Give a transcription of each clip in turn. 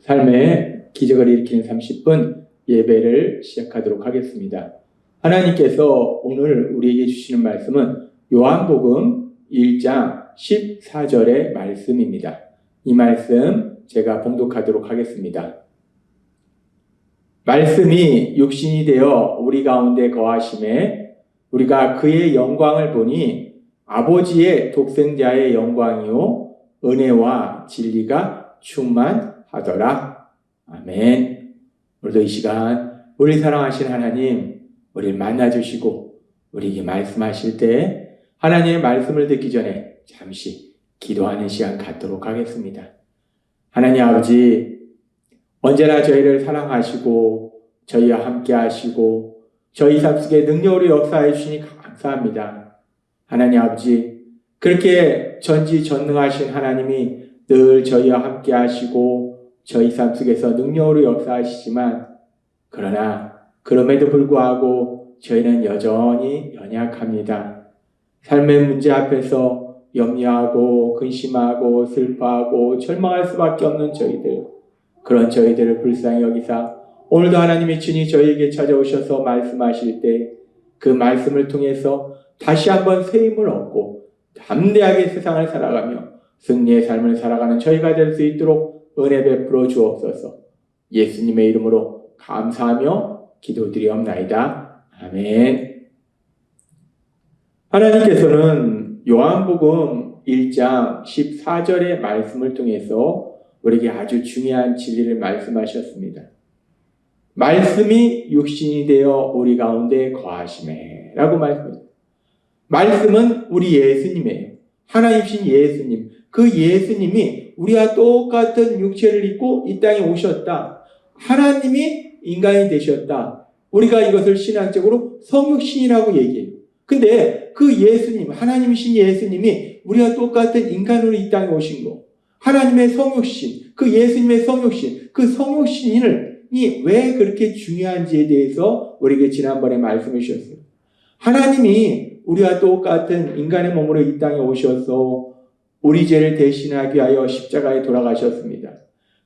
삶의 기적을 일으키는 30분 예배를 시작하도록 하겠습니다. 하나님께서 오늘 우리에게 주시는 말씀은 요한복음 1장 14절의 말씀입니다. 이 말씀 제가 봉독하도록 하겠습니다. 말씀이 육신이 되어 우리 가운데 거하심에 우리가 그의 영광을 보니 아버지의 독생자의 영광이요 은혜와 진리가 충만하더라. 아멘. 오늘도 이 시간 우리 사랑하신 하나님 우리를 만나 주시고 우리에게 말씀하실 때 하나님의 말씀을 듣기 전에 잠시 기도하는 시간 갖도록 하겠습니다. 하나님 아버지 언제나 저희를 사랑하시고 저희와 함께 하시고 저희 삶 속에 능력으로 역사해 주시니 감사합니다. 하나님 아버지 그렇게 전지전능하신 하나님이 늘 저희와 함께 하시고 저희 삶 속에서 능력으로 역사하시지만 그러나 그럼에도 불구하고 저희는 여전히 연약합니다. 삶의 문제 앞에서 염려하고 근심하고 슬퍼하고 절망할 수밖에 없는 저희들 그런 저희들을 불쌍히 여기사 오늘도 하나님이 친히 저희에게 찾아오셔서 말씀하실 때 그 말씀을 통해서 다시 한번 새 힘을 얻고 담대하게 세상을 살아가며 승리의 삶을 살아가는 저희가 될 수 있도록 은혜 베풀어 주옵소서. 예수님의 이름으로 감사하며 기도드리옵나이다. 아멘. 하나님께서는 요한복음 1장 14절의 말씀을 통해서 우리에게 아주 중요한 진리를 말씀하셨습니다. 말씀이 육신이 되어 우리 가운데 거하심에 라고 말씀합니다. 말씀은 우리 예수님이에요. 하나님신 예수님. 그 예수님이 우리와 똑같은 육체를 입고 이 땅에 오셨다. 하나님이 인간이 되셨다. 우리가 이것을 신앙적으로 성육신이라고 얘기해요. 근데 그 예수님, 하나님이신 예수님이 우리와 똑같은 인간으로 이 땅에 오신 거. 하나님의 성육신, 그 예수님의 성육신, 그 성육신을 왜 그렇게 중요한지에 대해서 우리에게 지난번에 말씀해 주셨어요. 하나님이 우리와 똑같은 인간의 몸으로 이 땅에 오셔서 우리 죄를 대신하기 위하여 십자가에 돌아가셨습니다.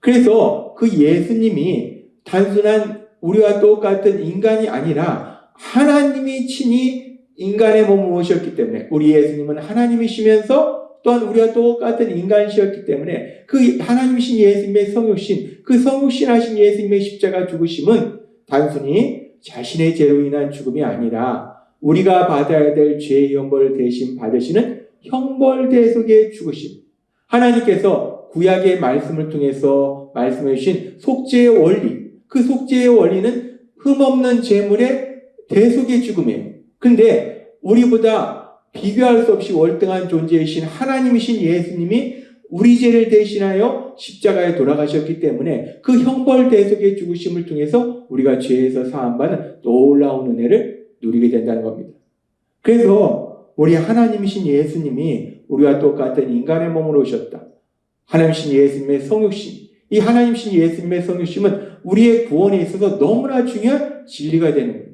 그래서 그 예수님이 단순한 우리와 똑같은 인간이 아니라 하나님이 친히 인간의 몸으로 오셨기 때문에 우리 예수님은 하나님이시면서 또한 우리와 똑같은 인간이셨기 때문에 그 하나님이신 예수님의 성육신, 그 성육신하신 예수님의 십자가 죽으심은 단순히 자신의 죄로 인한 죽음이 아니라 우리가 받아야 될 죄의 형벌을 대신 받으시는 형벌 대속의 죽으심. 하나님께서 구약의 말씀을 통해서 말씀해 주신 속죄의 원리. 그 속죄의 원리는 흠없는 재물의 대속의 죽음이에요. 근데 우리보다 비교할 수 없이 월등한 존재이신 하나님이신 예수님이 우리 죄를 대신하여 십자가에 돌아가셨기 때문에 그 형벌 대속의 죽으심을 통해서 우리가 죄에서 사함받는 놀라운 은혜를 누리게 된다는 겁니다. 그래서 우리 하나님이신 예수님이 우리와 똑같은 인간의 몸으로 오셨다. 하나님이신 예수님의 성육신. 이 하나님이신 예수님의 성육심은 우리의 구원에 있어서 너무나 중요한 진리가 되는 거예요.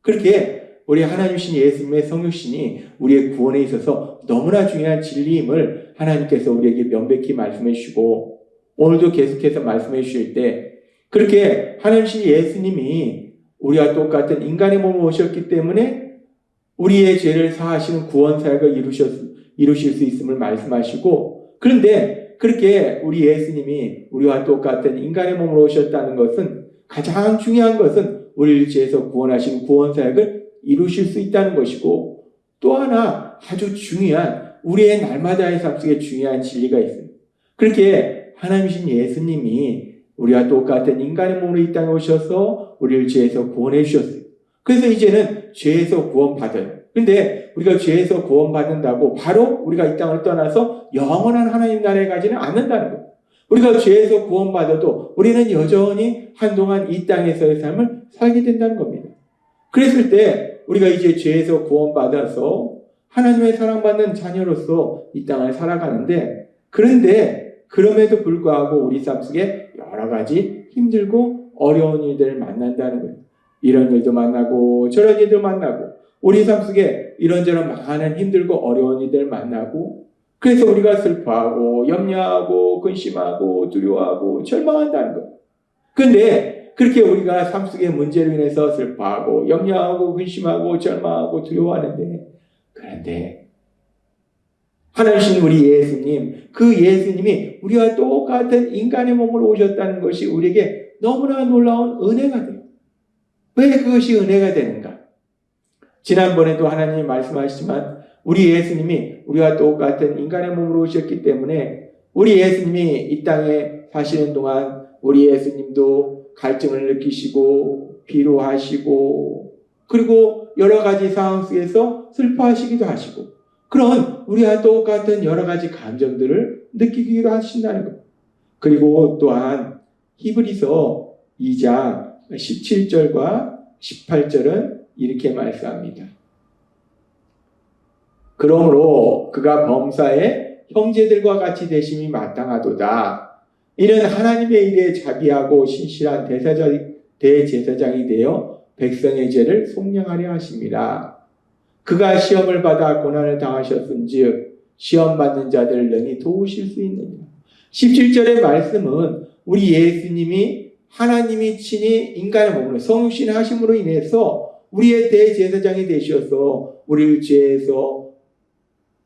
그렇게 우리 하나님이신 예수님의 성육신이 우리의 구원에 있어서 너무나 중요한 진리임을 하나님께서 우리에게 명백히 말씀해 주시고 오늘도 계속해서 말씀해 주실 때 그렇게 하나님이신 예수님이 우리와 똑같은 인간의 몸을 오셨기 때문에 우리의 죄를 사하시는 구원 사역을 이루셨, 이루실 수 있음을 말씀하시고 그런데 그렇게 우리 예수님이 우리와 똑같은 인간의 몸으로 오셨다는 것은 가장 중요한 것은 우리를 죄에서 구원하신 구원 사역을 이루실 수 있다는 것이고 또 하나 아주 중요한 우리의 날마다의 삶 속에 중요한 진리가 있어요. 그렇게 하나님이신 예수님이 우리와 똑같은 인간의 몸으로 이 땅에 오셔서 우리를 죄에서 구원해 주셨어요. 그래서 이제는 죄에서 구원받아요. 근데 우리가 죄에서 구원받는다고 바로 우리가 이 땅을 떠나서 영원한 하나님 나라에 가지는 않는다는 거예요. 우리가 죄에서 구원받아도 우리는 여전히 한동안 이 땅에서의 삶을 살게 된다는 겁니다. 그랬을 때 우리가 이제 죄에서 구원받아서 하나님의 사랑받는 자녀로서 이 땅을 살아가는데 그런데 그럼에도 불구하고 우리 삶 속에 여러 가지 힘들고 어려운 일들을 만난다는 거예요. 이런 일도 만나고 저런 일도 만나고 우리 삶 속에 이런저런 많은 힘들고 어려운 일들 만나고 그래서 우리가 슬퍼하고 염려하고 근심하고 두려워하고 절망한다는 거예요. 근데 그렇게 우리가 삶 속의 문제로 인해서 슬퍼하고 염려하고 근심하고 절망하고 두려워하는데 그런데 하나님 우리 예수님 그 예수님이 우리와 똑같은 인간의 몸으로 오셨다는 것이 우리에게 너무나 놀라운 은혜가 돼요. 왜 그것이 은혜가 되는가? 지난번에도 하나님이 말씀하시지만 우리 예수님이 우리와 똑같은 인간의 몸으로 오셨기 때문에 우리 예수님이 이 땅에 사시는 동안 우리 예수님도 갈증을 느끼시고 피로하시고 그리고 여러 가지 상황 속에서 슬퍼하시기도 하시고 그런 우리와 똑같은 여러 가지 감정들을 느끼기도 하신다는 것. 그리고 또한 히브리서 2장 17절과 18절은 이렇게 말씀합니다. 그러므로 그가 범사에 형제들과 같이 되심이 마땅하도다. 이는 하나님의 일에 자비하고 신실한 대사자, 대제사장이 되어 백성의 죄를 속량하려 하십니다. 그가 시험을 받아 고난을 당하셨은즉 시험 받는 자들을 능히 도우실 수 있느냐. 17절의 말씀은 우리 예수님이 하나님이 친히 인간의 몸으로 성육신 하심으로 인해서 우리의 대제사장이 되셔서 우리를 죄에서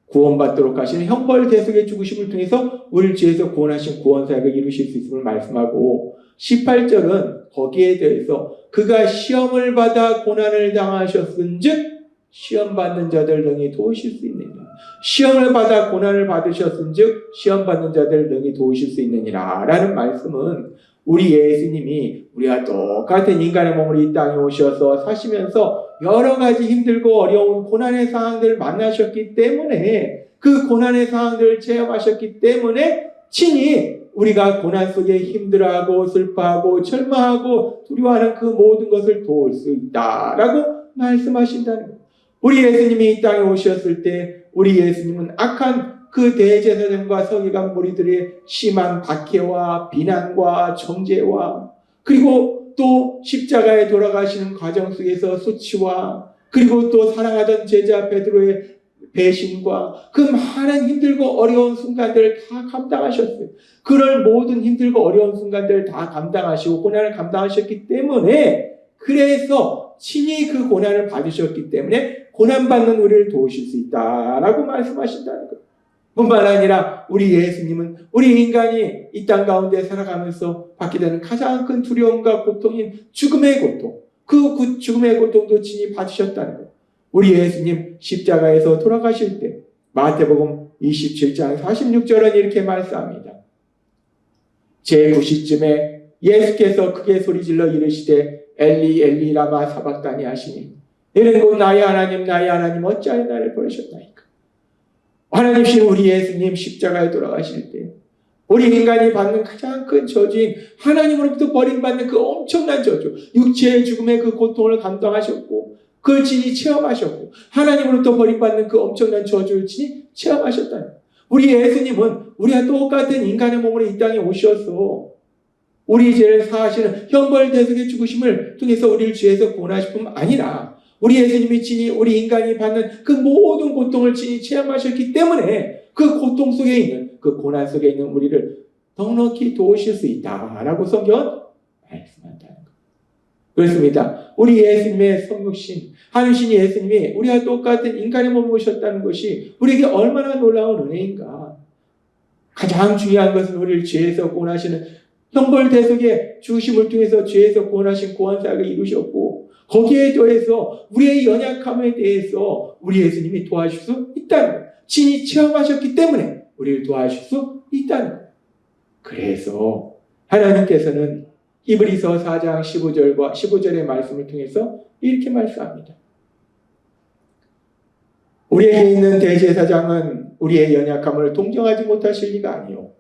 구원받도록 하시는 형벌 대속의 죽으심을 통해서 우리를 죄에서 구원하신 구원사역을 이루실 수 있음을 말씀하고 18절은 거기에 대해서 그가 시험을 받아 고난을 당하셨은즉 시험 받는 자들 능히 도우실 수 있느니라. 시험을 받아 고난을 받으셨은즉 시험 받는 자들 능히 도우실 수 있느니라. 라는 말씀은 우리 예수님이 우리와 똑같은 인간의 몸으로 이 땅에 오셔서 사시면서 여러 가지 힘들고 어려운 고난의 상황들을 만나셨기 때문에 그 고난의 상황들을 체험하셨기 때문에 친히 우리가 고난 속에 힘들어하고 슬퍼하고 절망하고 두려워하는 그 모든 것을 도울 수 있다라고 말씀하신다는 거예요. 우리 예수님이 이 땅에 오셨을 때 우리 예수님은 악한 그 대제사장과 서기관 무리들의 심한 박해와 비난과 정죄와 그리고 또 십자가에 돌아가시는 과정 속에서 수치와 그리고 또 사랑하던 제자 베드로의 배신과 그 많은 힘들고 어려운 순간들을 다 감당하셨어요. 그럴 모든 힘들고 어려운 순간들을 다 감당하시고 고난을 감당하셨기 때문에 그래서 친히 그 고난을 받으셨기 때문에 고난받는 우리를 도우실 수 있다라고 말씀하신다는 거예요. 뿐만 아니라 우리 예수님은 우리 인간이 이 땅 가운데 살아가면서 받게 되는 가장 큰 두려움과 고통인 죽음의 고통, 그 죽음의 고통도 친히 받으셨다는 거예요. 우리 예수님 십자가에서 돌아가실 때 마태복음 27장 46절은 이렇게 말씀합니다. 제9시쯤에 예수께서 크게 소리질러 이르시되 엘리 엘리 라마 사박다니 하시니 이는 곧 나의 하나님 나의 하나님 어찌하여 나를 버리셨나이까 하나님신 우리 예수님 십자가에 돌아가실 때 우리 인간이 받는 가장 큰 저주인 하나님으로부터 버림받는 그 엄청난 저주 육체의 죽음의 그 고통을 감당하셨고 그걸 친히 체험하셨고 하나님으로부터 버림받는 그 엄청난 저주를 친히 체험하셨다. 우리 예수님은 우리와 똑같은 인간의 몸으로 이 땅에 오셔서 우리 죄를 사하시는 형벌 대속의 죽으심을 통해서 우리를 죄에서 구원하실 뿐 아니라 우리 예수님이 친히 우리 인간이 받는 그 모든 고통을 친히 체험하셨기 때문에 그 고통 속에 있는 그 고난 속에 있는 우리를 넉넉히 도우실 수 있다라고 성경 말씀한다는 것. 그렇습니다. 우리 예수님의 성육신, 하늘신 예수님이 우리와 똑같은 인간의 몸을 오셨다는 것이 우리에게 얼마나 놀라운 은혜인가. 가장 중요한 것은 우리를 죄에서 구원하시는 형벌 대속의 주심을 통해서 죄에서 구원하신 구원사역을 이루셨고 거기에 더해서 우리의 연약함에 대해서 우리 예수님이 도와줄 수 있다는 거예요. 친히 체험하셨기 때문에 우리를 도와줄 수 있다는 거예요. 그래서 하나님께서는 히브리서 4장 15절과 15절의 말씀을 통해서 이렇게 말씀합니다. 우리에게 있는 대제사장은 우리의 연약함을 동정하지 못하실 리가 아니요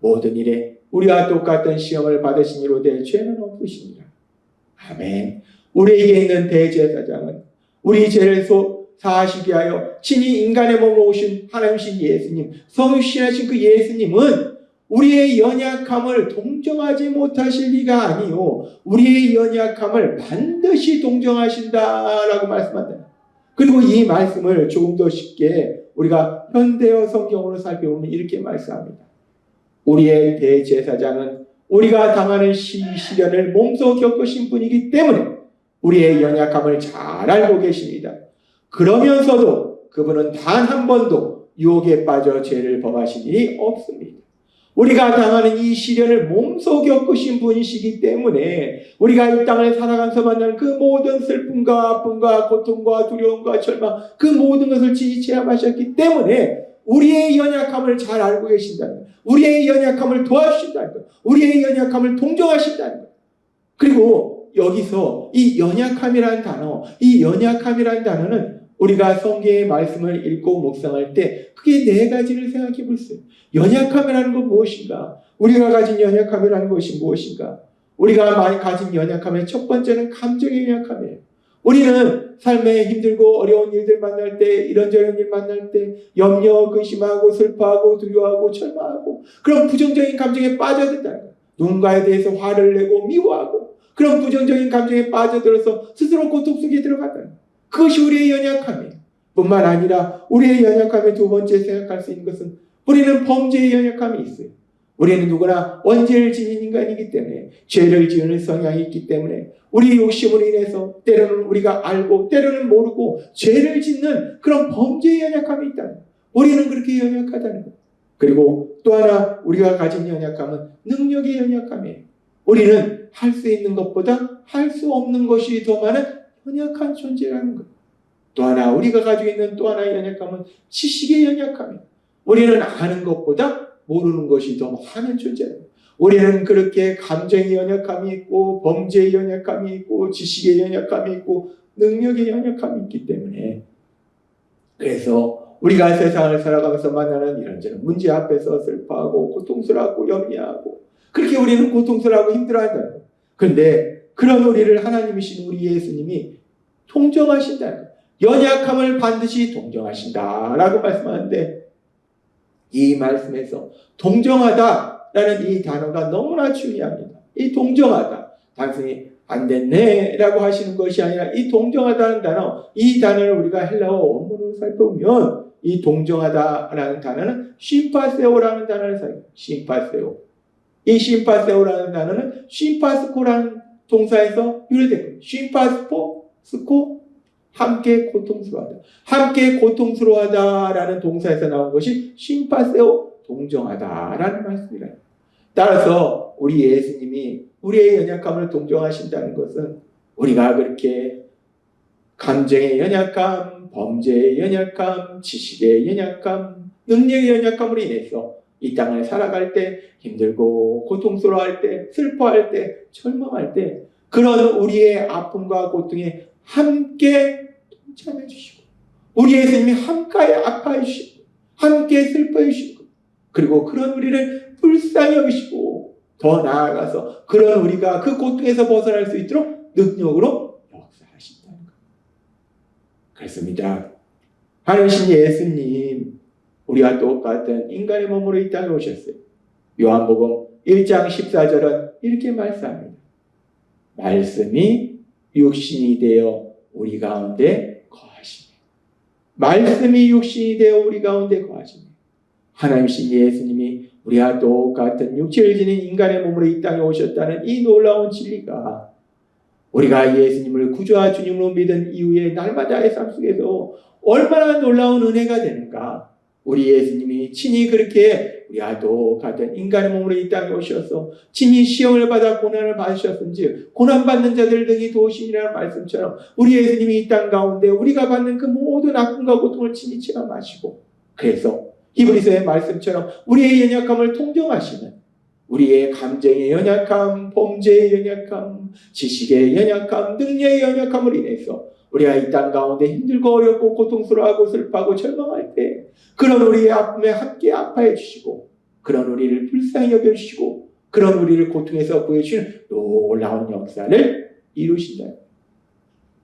모든 일에 우리와 똑같은 시험을 받으시니로 될 죄는 없으십니다. 아멘. 우리에게 있는 대제사장은 우리 죄를 소, 사하시게 하여 친히 인간의 몸으로 오신 하나님신 예수님, 성유신하신 그 예수님은 우리의 연약함을 동정하지 못하실 리가 아니요 우리의 연약함을 반드시 동정하신다라고 말씀한다. 그리고 이 말씀을 조금 더 쉽게 우리가 현대어 성경으로 살펴보면 이렇게 말씀합니다. 우리의 대제사장은 우리가 당하는 시, 시련을 몸소 겪으신 분이기 때문에 우리의 연약함을 잘 알고 계십니다. 그러면서도 그분은 단 한 번도 유혹에 빠져 죄를 범하신 일이 없습니다. 우리가 당하는 이 시련을 몸소 겪으신 분이시기 때문에 우리가 이 땅을 살아가면서 만나는 그 모든 슬픔과 아픔과 고통과 두려움과 절망 그 모든 것을 지지 체험하셨기 때문에 우리의 연약함을 잘 알고 계신다는 거예요. 우리의 연약함을 도와주신다는 거예요. 우리의 연약함을 동정하신다는 거예요. 그리고 여기서 이 연약함이라는 단어, 이 연약함이라는 단어는 우리가 성경의 말씀을 읽고 묵상할 때 크게 네 가지를 생각해 볼 수 있어요. 연약함이라는 건 무엇인가? 우리가 가진 연약함이라는 것이 무엇인가? 우리가 많이 가진 연약함의 첫 번째는 감정의 연약함이에요. 우리는 삶에 힘들고 어려운 일들 만날 때, 이런저런 일 만날 때, 염려, 근심하고, 슬퍼하고, 두려워하고, 절망하고, 그런 부정적인 감정에 빠져든다는 거예요. 누군가에 대해서 화를 내고, 미워하고, 그런 부정적인 감정에 빠져들어서 스스로 고통 속에 거예요. 그것이 우리의 연약함이에요. 뿐만 아니라, 우리의 연약함의 두 번째 생각할 수 있는 것은, 우리는 범죄의 연약함이 있어요. 우리는 누구나 원죄를 지닌 인간이기 때문에 죄를 지으는 성향이 있기 때문에 우리 욕심으로 인해서 때로는 우리가 알고 때로는 모르고 죄를 짓는 그런 범죄의 연약함이 거예요. 우리는 그렇게 연약하다는 거예요. 그리고 또 하나 우리가 가진 연약함은 능력의 연약함이에요. 우리는 할 수 있는 것보다 할 수 없는 것이 더 많은 연약한 존재라는 거예요. 또 하나 우리가 가지고 있는 또 하나의 연약함은 지식의 연약함이에요. 우리는 아는 것보다 모르는 것이 더 많은 존재예요. 우리는 그렇게 감정의 연약함이 있고 범죄의 연약함이 있고 지식의 연약함이 있고 능력의 연약함이 있기 때문에 그래서 우리가 세상을 살아가면서 만나는 이런저런 문제 앞에서 슬퍼하고 고통스러워하고 염려하고 그렇게 우리는 고통스러워하고 힘들어한다. 그런데 그런 우리를 하나님이신 우리 예수님이 통정하신다는 거예요. 연약함을 반드시 동정하신다라고 말씀하는데 이 말씀에서 동정하다라는 이 단어가 너무나 중요합니다. 이 동정하다 단순히 안 됐네라고 하시는 것이 아니라 이 동정하다는 단어 이 단어를 우리가 헬라어 원문으로 살펴보면 이 동정하다라는 단어는 심파세오라는 단어를 사용해요. 심파세오. 이 심파세오라는 단어는 심파스코라는 동사에서 유래된 거예요. 심파스포 스코 함께 고통스러워하다. 함께 고통스러워하다라는 동사에서 나온 것이 심파세오 동정하다라는 말씀이라. 따라서 우리 예수님이 우리의 연약함을 동정하신다는 것은 우리가 그렇게 감정의 연약함, 범죄의 연약함, 지식의 연약함, 능력의 연약함으로 인해서 이 땅을 살아갈 때 힘들고 고통스러워할 때 슬퍼할 때 절망할 때 그런 우리의 아픔과 고통에 함께 동참해 주시고 우리 예수님이 함께 아파해 주시고 함께 슬퍼해 주시고 그리고 그런 우리를 불쌍히 여기시고 더 나아가서 그런 우리가 그 고통에서 벗어날 수 있도록 능력으로 역사하신다는 것. 그렇습니다. 하늘신 예수님 우리와 똑같은 인간의 몸으로 이 땅에 오셨어요. 요한복음 1장 14절은 이렇게 말씀합니다. 말씀이 육신이 되어 우리 가운데 거하시네. 말씀이 육신이 되어 우리 가운데 거하시네. 하나님신 예수님이 우리와 똑같은 육체를 지닌 인간의 몸으로 이 땅에 오셨다는 이 놀라운 진리가 우리가 예수님을 구주와 주님으로 믿은 이후에 날마다의 삶 속에서 얼마나 놀라운 은혜가 되는가. 우리 예수님이 친히 그렇게 우리와 똑같은 인간의 몸으로 이 땅에 오셔서 친히 시험을 받아 고난을 받으셨은지 고난받는 자들 등이 도우심이라는 말씀처럼 우리 예수님이 이 땅 가운데 우리가 받는 그 모든 아픔과 고통을 친히 체험하시고 그래서 히브리서의 말씀처럼 우리의 연약함을 통정하시는 우리의 감정의 연약함, 범죄의 연약함, 지식의 연약함, 능력의 연약함을 인해서 우리가 이 땅 가운데 힘들고 어렵고 고통스러워하고 슬퍼하고 절망할 때 그런 우리의 아픔에 함께 아파해 주시고 그런 우리를 불쌍히 여겨 주시고 그런 우리를 고통에서 구해 주시는 놀라운 역사를 이루신다.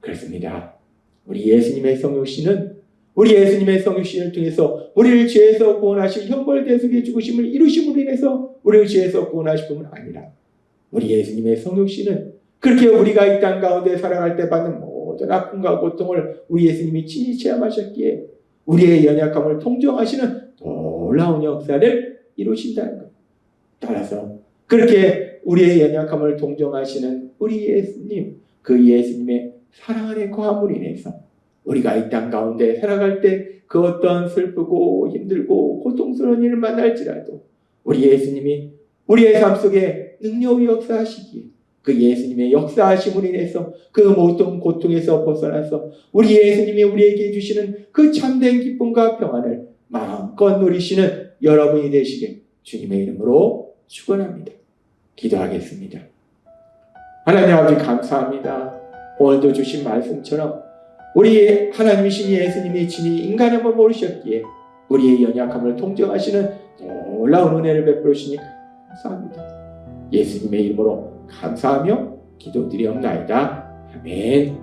그렇습니다. 우리 예수님의 성육신은 우리 예수님의 성육신을 통해서 우리를 죄에서 구원하신 형벌대속의 죽으심을 이루심으로 인해서 우리를 죄에서 구원하실 뿐만 아니라 우리 예수님의 성육신은 그렇게 우리가 이 땅 가운데 살아갈 때 받는 모든 아픔과 고통을 우리 예수님이 친히 체험하셨기에 우리의 연약함을 통정하시는 놀라운 역사를 이루신다는 것. 따라서 그렇게 우리의 연약함을 동정하시는 우리 예수님, 그 예수님의 사랑 안에 거함으로 인해서 우리가 이 땅 가운데 살아갈 때 그 어떤 슬프고 힘들고 고통스러운 일을 만날지라도 우리 예수님이 우리의 삶 속에 능력이 역사하시기에 그 예수님의 역사하심으로 인해서 그 모든 고통에서 벗어나서 우리 예수님이 우리에게 주시는 그 참된 기쁨과 평안을 마음껏 누리시는 여러분이 되시길 주님의 이름으로 축원합니다. 기도하겠습니다. 하나님 아버지 감사합니다. 오늘도 주신 말씀처럼 우리 하나님이신 예수님이 친히 인간임을 모르셨기에 우리의 연약함을 통정하시는 놀라운 은혜를 베풀어 주시니 감사합니다. 예수님의 이름으로 감사하며 기도드리옵나이다. 아멘.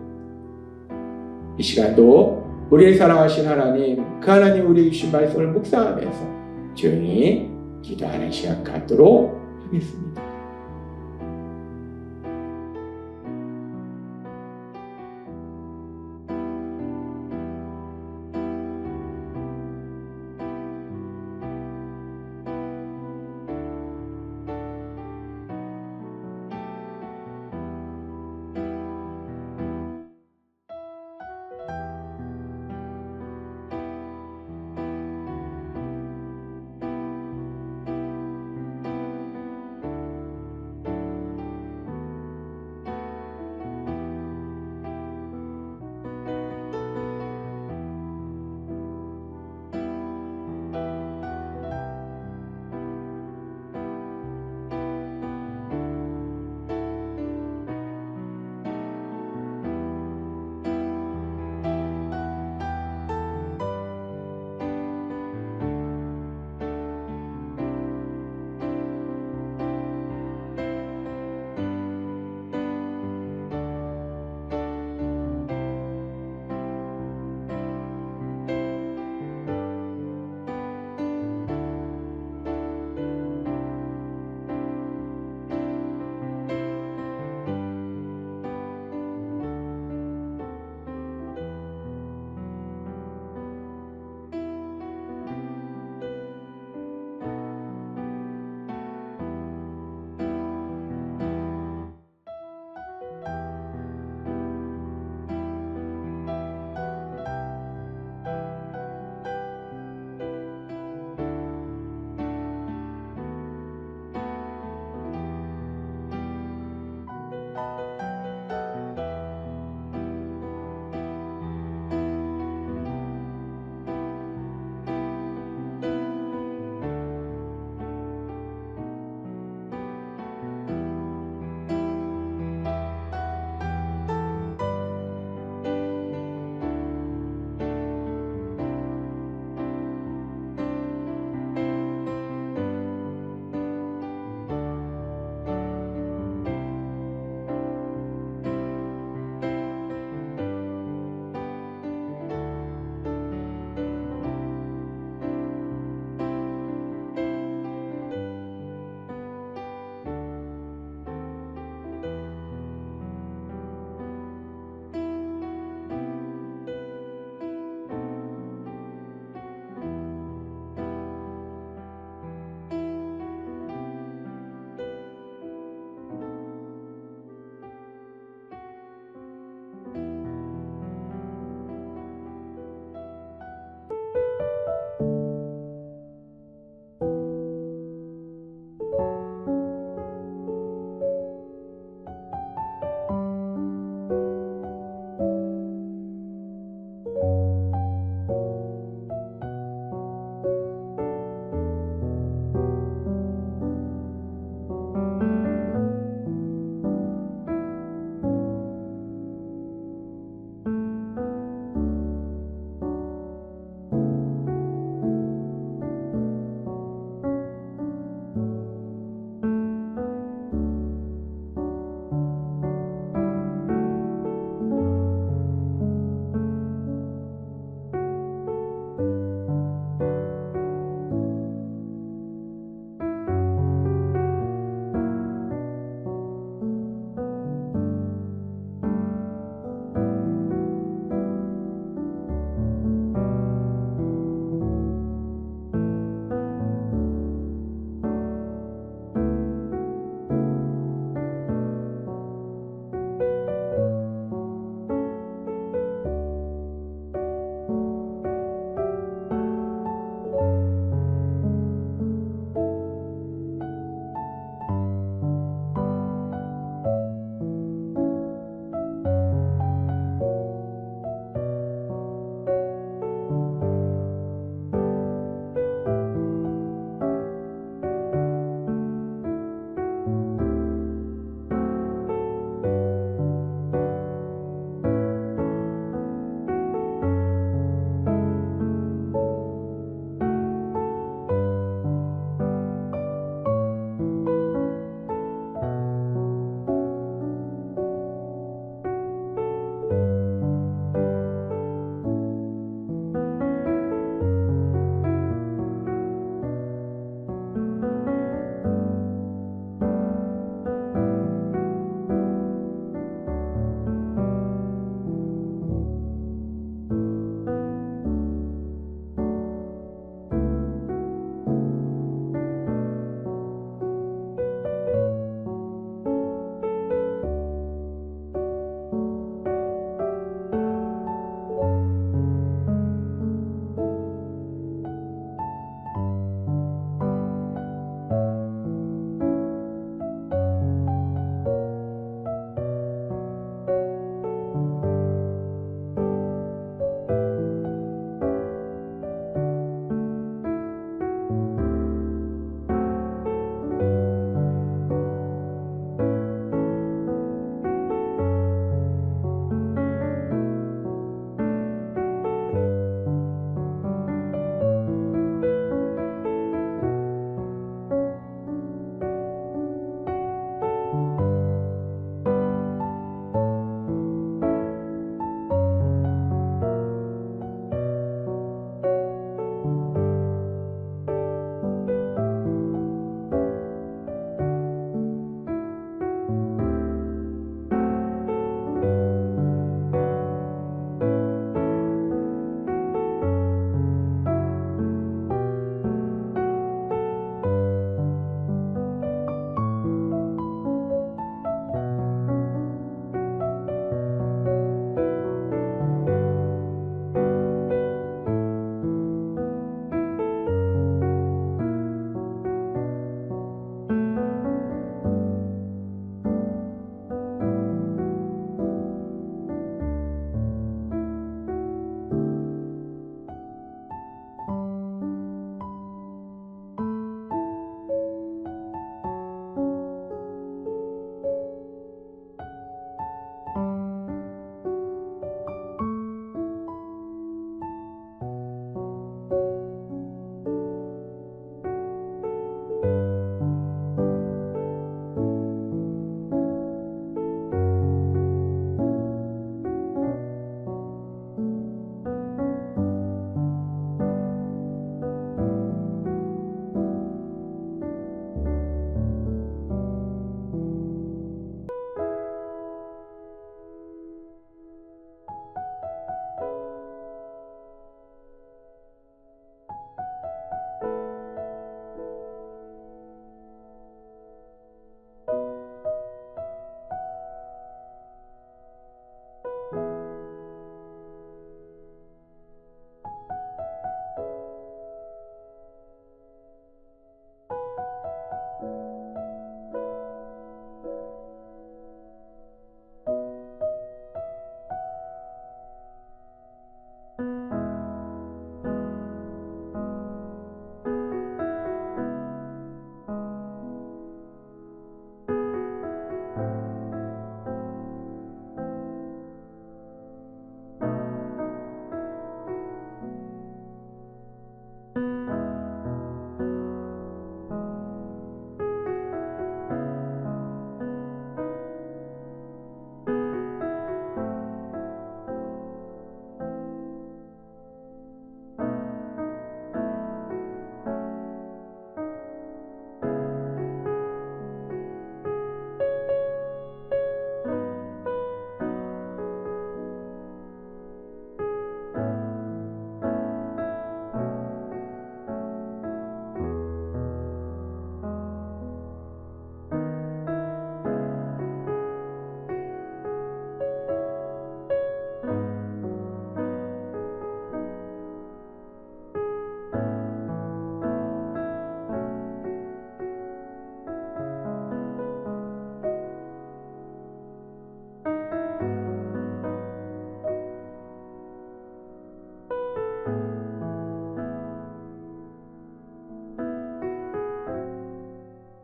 이 시간도 우리를 사랑하신 하나님, 그 하나님 우리에게 주신 말씀을 묵상하면서 조용히 기도하는 시간 갖도록 하겠습니다.